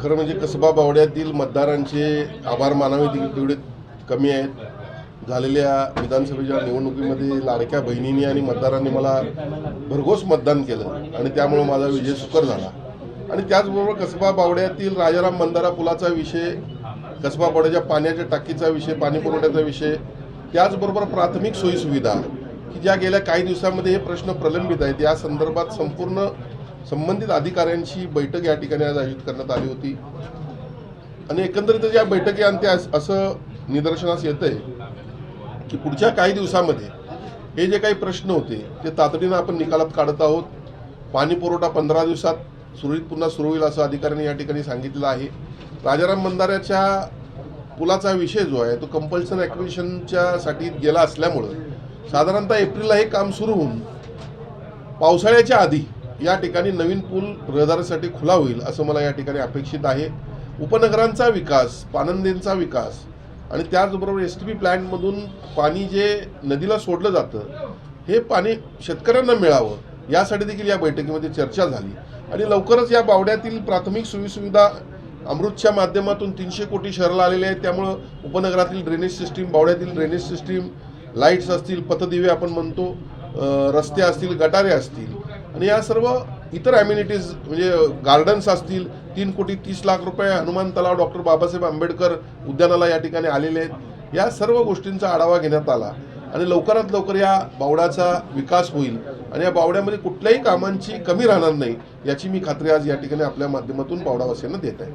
खरं म्हणजे कसबा बावड्यातील मतदारांचे आभार मानावे तेवढे कमी आहेत. झालेल्या विधानसभेच्या निवडणुकीमध्ये लाडक्या बहिणींनी आणि मतदारांनी मला भरघोस मतदान केलं आणि त्यामुळं माझा विजय सुकर झाला. आणि त्याचबरोबर कसबा बावड्यातील राजाराम बंधारा पुलाचा विषय कसबा बावड्याच्या पाण्याच्या टाकीचा विषय पाणी पुरवठ्याचा विषय त्याचबरोबर प्राथमिक सोयीसुविधा की ज्या गेल्या काही दिवसामध्ये हे प्रश्न प्रलंबित आहेत. या संदर्भात संपूर्ण संबंधित अधिकाऱ्यांची बैठक या ठिकाणी आज आयोजित करण्यात आली होती. आणि एकंदरीत या बैठकी अस- असं निदर्शनास येतं आहे की पुढच्या काही दिवसामध्ये हे जे काही प्रश्न होते ते तातडीनं आपण निकालात काढत आहोत. पाणी पुरवठा पंधरा दिवसात सुरळीत पुन्हा सुरू होईल असं अधिकाऱ्यांनी या ठिकाणी सांगितलं आहे. राजाराम बंधाऱ्याच्या पुलाचा विषय जो आहे तो कंपल्सन ॲक्विशनच्यासाठी गेला असल्यामुळं साधारणतः एप्रिलला हे काम सुरू होऊन पावसाळ्याच्या आधी या ठिकाणी नवीन पूल रहदारीसाठी खुला होईल असं मला या ठिकाणी अपेक्षित आहे. उपनगरांचा विकास पानंदेंचा विकास आणि त्याचबरोबर एस टी पी प्लॅन्टमधून पाणी जे नदीला सोडलं जातं हे पाणी शेतकऱ्यांना मिळावं यासाठी देखील या बैठकीमध्ये चर्चा झाली. आणि लवकरच या बावड्यातील प्राथमिक सोयीसुविधा अमृतच्या माध्यमातून तीनशे कोटी शहराला आलेले आहेत. त्यामुळं उपनगरातील ड्रेनेज सिस्टीम बावड्यातील ड्रेनेज सिस्टीम लाईट्स असतील पथदिवे आपण म्हणतो रस्ते असतील गटारे असतील आणि या सर्व इतर ॲम्युनिटीज म्हणजे गार्डन्स असतील तीन कोटी तीस लाख रुपये हनुमान तलाव डॉक्टर बाबासाहेब आंबेडकर उद्यानाला या ठिकाणी आलेले आहेत. या सर्व गोष्टींचा आढावा घेण्यात आला. आणि लवकरात लवकर या बावड्याचा विकास होईल. आणि या बावड्यामध्ये कुठल्याही कामांची कमी राहणार नाही याची मी खात्री आज या ठिकाणी आपल्या माध्यमातून बावडावासियांना देत आहे.